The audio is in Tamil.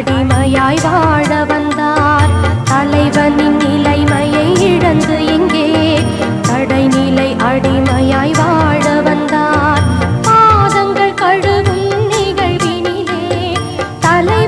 அடிமையாய் வாழ வந்தார். தலைவனின் நிலைமையை இழந்து எங்கே கடைநிலை அடிமையாய் வாழ வந்தார். பாதங்கள் கழுவும் நிகழ்வினிலே. தலை